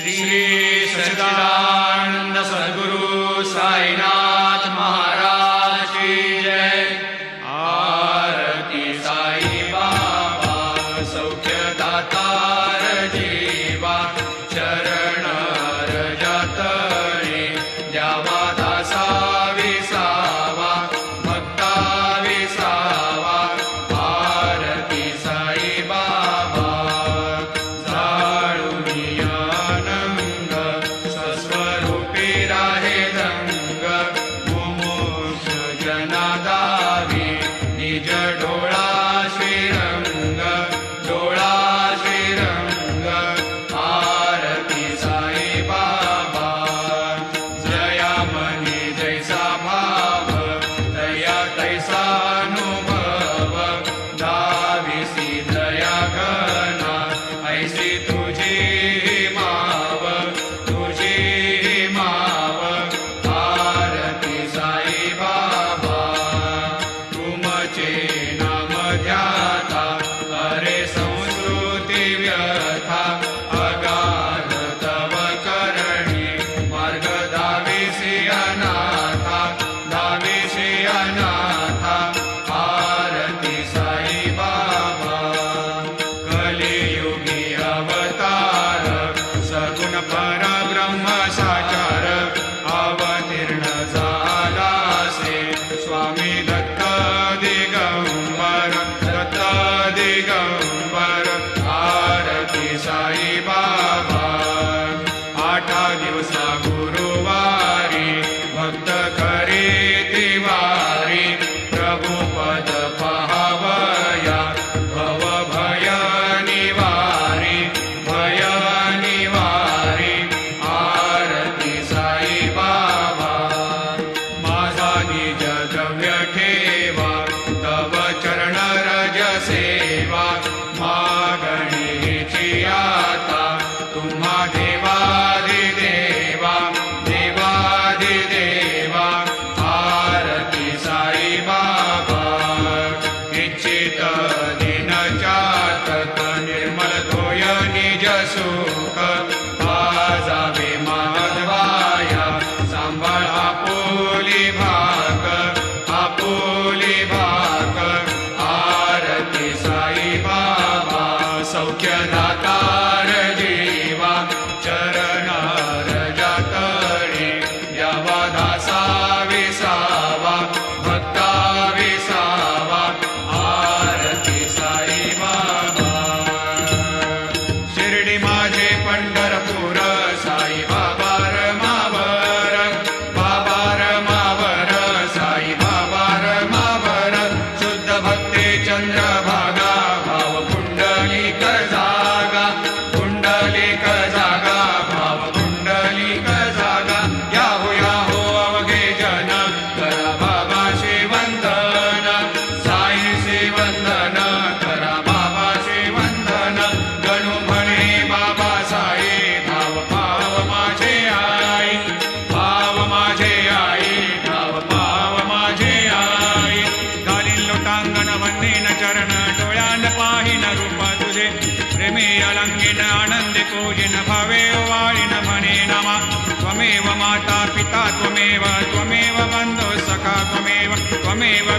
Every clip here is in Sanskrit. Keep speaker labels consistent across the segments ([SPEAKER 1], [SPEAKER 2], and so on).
[SPEAKER 1] श्री सच्चिदानन्द सद्गुरु साईनाथ। So. आनन्दपूजिन भवेवारिण मने नमः। त्वमेव माता पिता त्वमेव त्वमेव सखा त्वमेव त्वमेव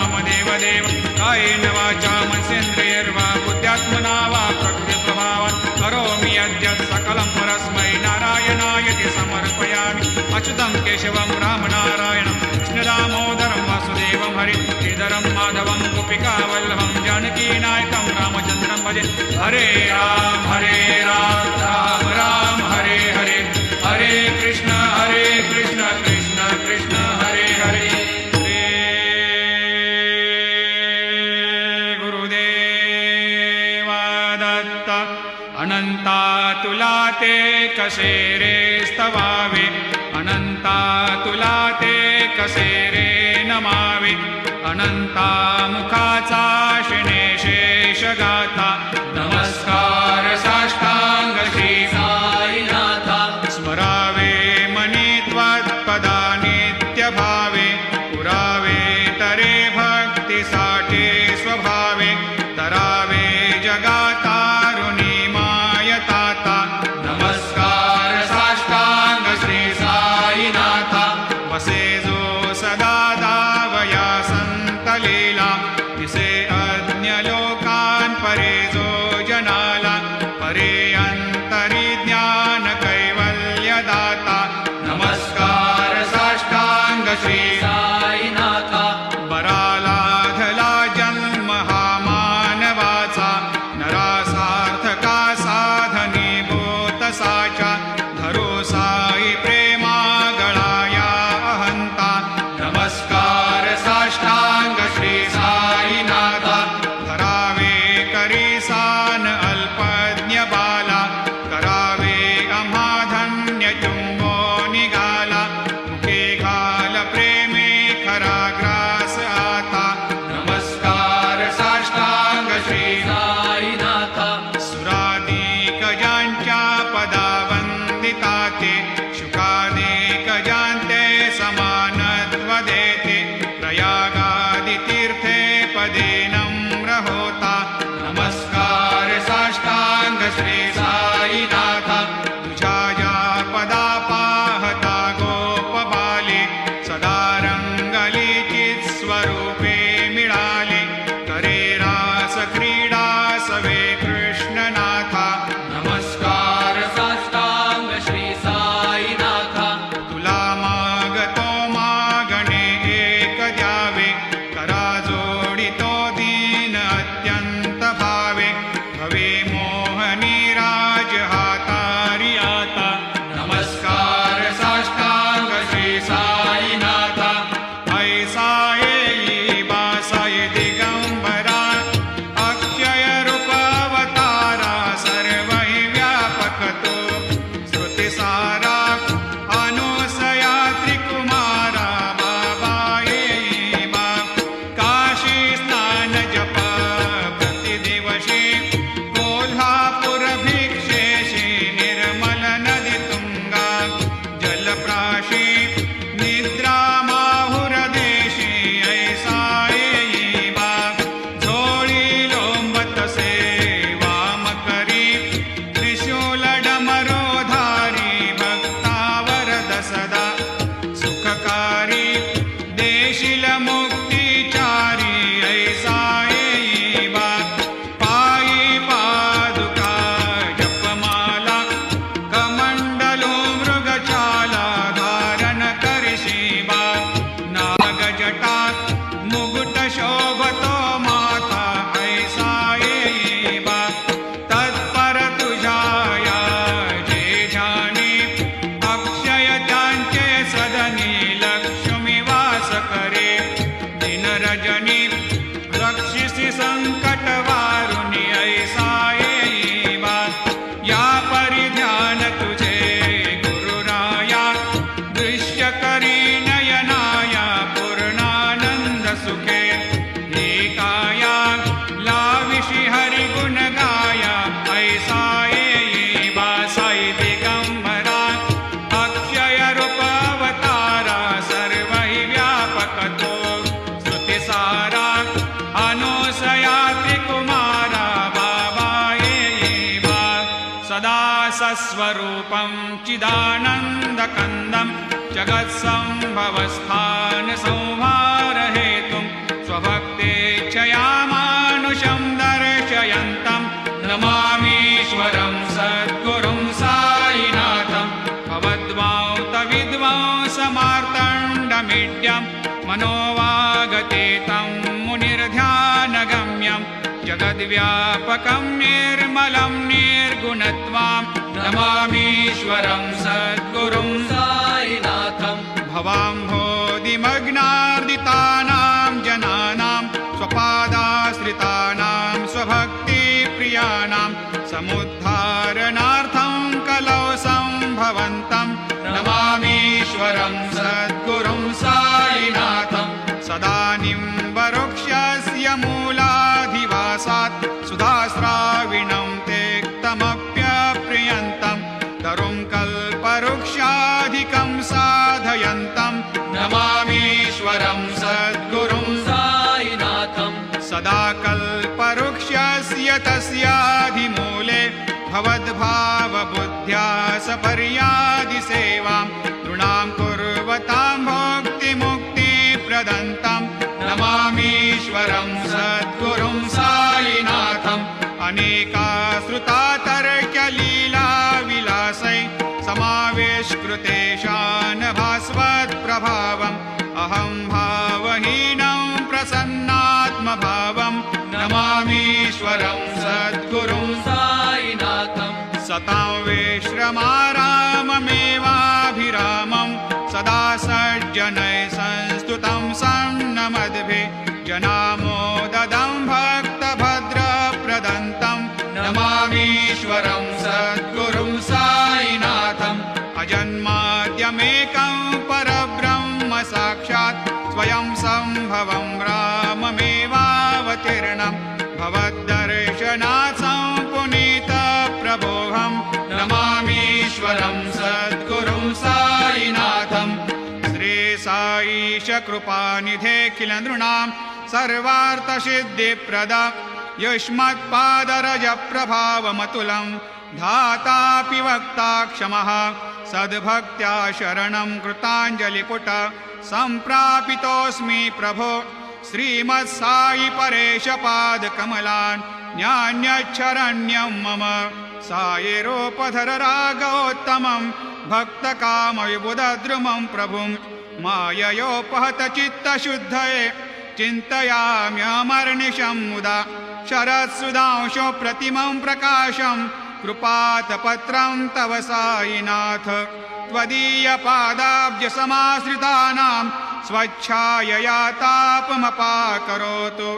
[SPEAKER 1] मम देवदेव। कायेन वाचा मनसेन्द्रियर्वा, बुद्ध्यात्मना वा प्रकृतिप्रभावात् करोमि यद्यत् सकलं परस्मै नारायणायति समर्पयामि। अच्युतं केशवं, रामनारायणं कृष्णरामोदरं वासुदेवं, हरि, श्रीधरं, माधवं गोपिकावल्लभं जानकीनायकं रामचन्द्रं भजे। हरे राम हरे राम राम राम, हरे हरे। हरे कृष्ण। कसेरे स्तवावे अनन्ता तुलाते कसेरे नमावि अनन्ता मुखा शिनेशे शगाता Sri सदा सस्वरूपं चिदानन्दकन्दं जगत्सम्भवस्थानसंहारहेतुं स्वभक्ते चयामानुषं दर्शयन्तं नमामीश्वरं सद्गुरुं सायिनाथं भवद्वां तविद्वांसमार्ताण्डमिड्यं मनो तद्व्यापकं निर्मलं निर्गुणत्वां नमामीश्वरं सद्गुरुं सायिनाथं भवां भोदिमग्नादिता भावबुद्ध्या सपर्यादिसेवां तृणां कुर्वतां मुक्तिमुक्ति नमामीश्वरं सद्गुरुं
[SPEAKER 2] सायिनाथम्
[SPEAKER 1] अनेका परमाराममेवाभिरामं सदा सज्जनय संस्तुतं सन्न जना कृपानिधेखिल नृणां सर्वार्थसिद्धिप्रद युष्मत्पादरजप्रभावमतुलं धातापि वक्ता क्षमः सद्भक्त्या शरणं कृताञ्जलिपुट सम्प्रापितोऽस्मि प्रभो श्रीमत्सायि परेशपादकमलान् न्यान्यच्छरण्यं मम साइरूपधर रागोत्तमं भक्तकामविबुद्रुमं प्रभुम् माययोपहत चित्तशुद्धये चिन्तयाम्यमर्निशं मुदा शरत्सुधांशो प्रतिमं प्रकाशं कृपातपत्रं तव सायिनाथ त्वदीयपादाब्जसमाश्रितानां स्वच्छायया तापमपाकरोतु।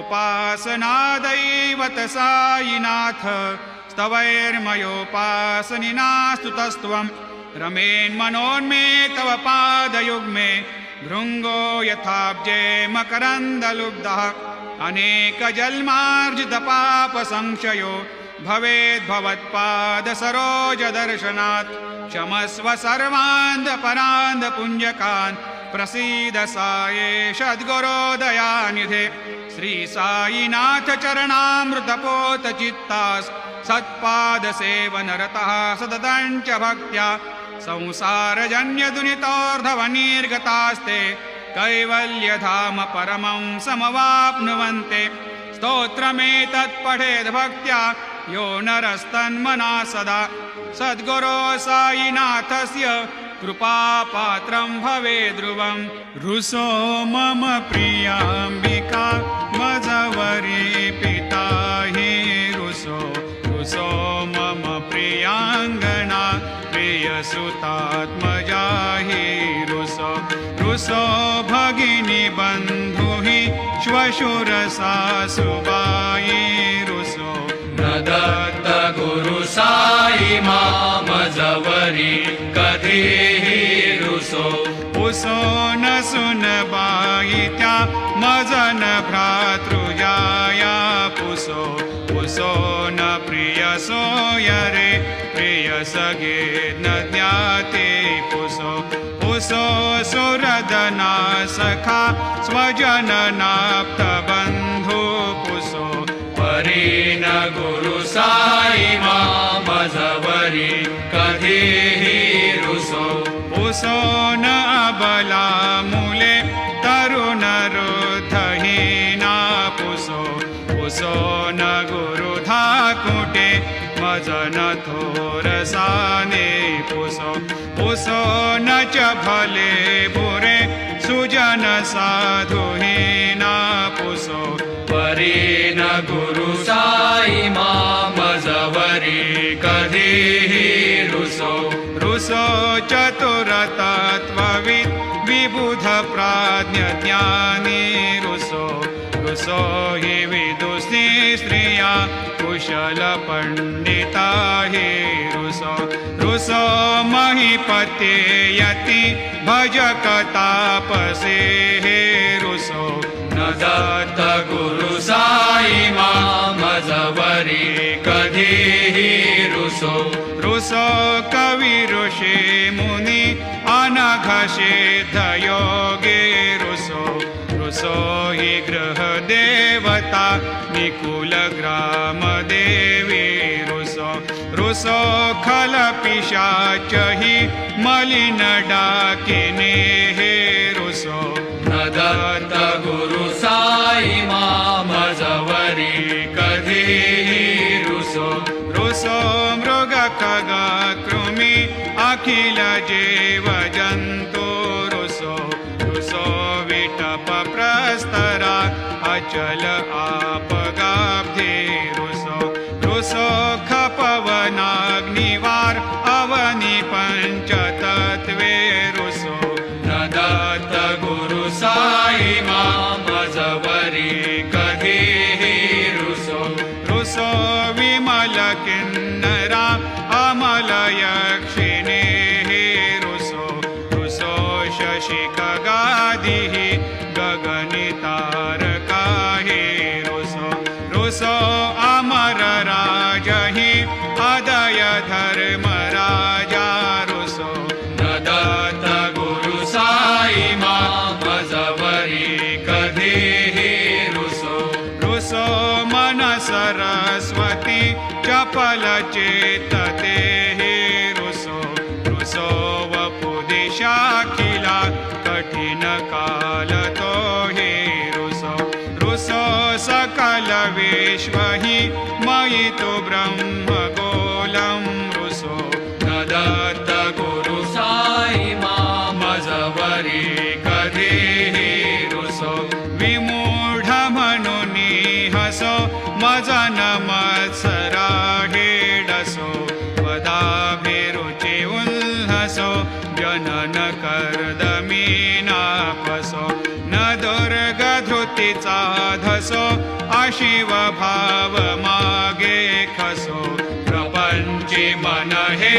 [SPEAKER 1] उपासनादैवत सायिनाथ स्तवैर्मयोपासनिनास्तु तस्त्वं रमेन्मनोन्मे तव पादयुग्मे भृङ्गो यथाब्जे मकरन्दलुब्धः। अनेकजन्मार्जितपापसंशयो भवेद्भवत्पादसरोजदर्शनात् क्षमस्व सर्वान्धपरान्धपुञ्जकान् प्रसीद साये सद्गुरोदयानिधे श्रीसायिनाथ चरणामृतपोतचित्तास्। सत्पादसेवनरतः सततञ्च भक्त्या संसारजन्यदुनितोर्धवनिर्गतास्ते कैवल्यधाम परमं समवाप्नुवन्ते। स्तोत्रमेतत् पठेद् भक्त्या यो नरस्तन्मना सदा। सद्गुरो सायिनाथस्य कृपापात्रं भवे ध्रुवम् रुसो मम प्रियाम्बिका रुसो भगिनी बन्धु हि श्वशुरसासुबायि रुसो
[SPEAKER 2] न दत्त गुरु साई मामजवरी कधीही रुसो
[SPEAKER 1] उसो न सुन त्या मजन भ्रातृजाया पुसो। पुसो न प्रिय सोयरे प्रिय सगे न ज्ञाते पुसो सुरदना सखा स्वजन नाप्त बन्धु पुसो
[SPEAKER 2] परी न गुरु साई मामजवरी कधीही रुसो।
[SPEAKER 1] पुसो न अबला मूले तरुण रुद्धहीना पुसो। पुसो न गुरुधा कुटे मजन थोरसाने पुसो पुसो न च भले बुरे सुजन साधुहीना पुसो।
[SPEAKER 2] परी न गुरु साई मामजवरी कधीही रुसो।
[SPEAKER 1] रुसो चतुरतत्त्ववित् विबुध प्राज्ञज्ञानी रुसो। रुसो हि विदुषी स्त्रिया कुशलपण्डिता हि महीपते यति भजकतापसे हे रुसो।
[SPEAKER 2] न दत्त गुरु साई मामजवरी कधीही रुसो।
[SPEAKER 1] कवि ऋषि मुनि अनघषेधयोगे रुसो। रुसो हि गृहदेवता निकुलग्रामदेवी रुसो रुसो खलपिशाच हि मलिनडाकिने हे रुसो।
[SPEAKER 2] न दत्त गुरु साई मामजवरी कधीही रुसो।
[SPEAKER 1] रुसो मृग खग कृमि अखिल जीव जन्तु रुसो। रुसो विटप प्रस्तरा अचल रुसो अशिव भाव मागे खसो
[SPEAKER 2] प्रपञ्चि मन हे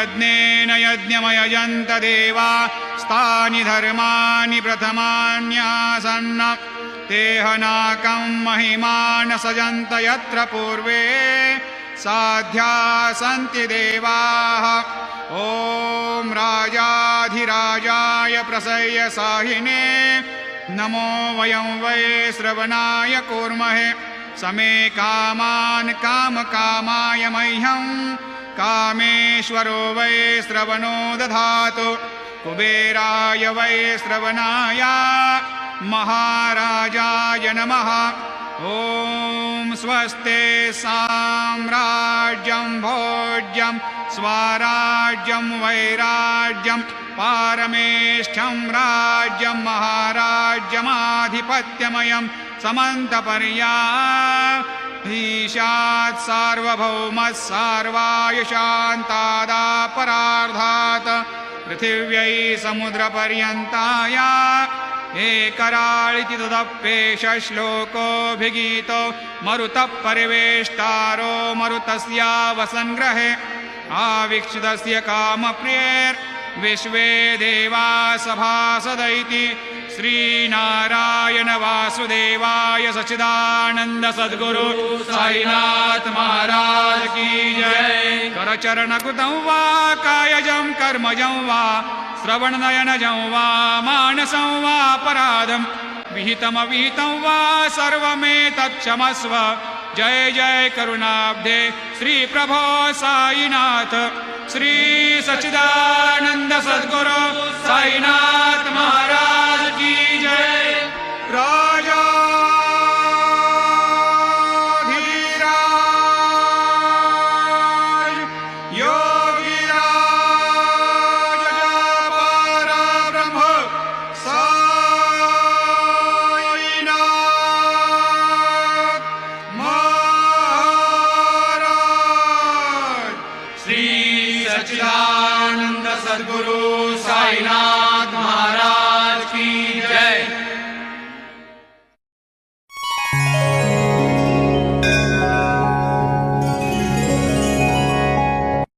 [SPEAKER 1] यज्ञेन यज्ञमयजन्त देवा स्तानि धर्माणि प्रथमान्यासन्न। ते हनाकं महिमान सजन्त यत्र पूर्वे साध्या सन्ति देवाः। ॐ राजाधिराजाय प्रसय्य साहिने नमो वयं वै श्रवणाय कूर्महे। समे कामान् कामकामाय मह्यं कामेश्वरो वै श्रवणो दधातु। कुबेराय वै श्रवणाय महाराजाय नमः। ॐ स्वस्ते साम्राज्यं भोज्यं स्वाराज्यं वैराज्यं पारमेष्ठ्यं राज्यं महाराज्यमाधिपत्यमयं समन्तपर्या। ईशात् सार्वभौमः सार्वायुशान्तादापरार्धात् पृथिव्यै समुद्रपर्यन्ताया एकराळिति तदप्येष श्लोकोऽभिगीतो मरुतः परिवेष्टारो मरुतस्यावसङ्ग्रहे। आवीक्षितस्य कामप्रियैर्विश्वे देवा सभासदैति श्रीनारायण वासुदेवाय सच्चिदानन्द सद्गुरु
[SPEAKER 2] साईनाथ महाराज की जय।
[SPEAKER 1] करचरणकृतं वा कायजं कर्मजं वा श्रवणनयनजं वा मानसं वा पराधं। विहितमविहितं वा सर्वमेतत्क्षमस्व जय जय करुणाब्धे श्री प्रभो साईनाथ श्री सचिदानंद सद्गुरु साईनाथ महाराज की जय।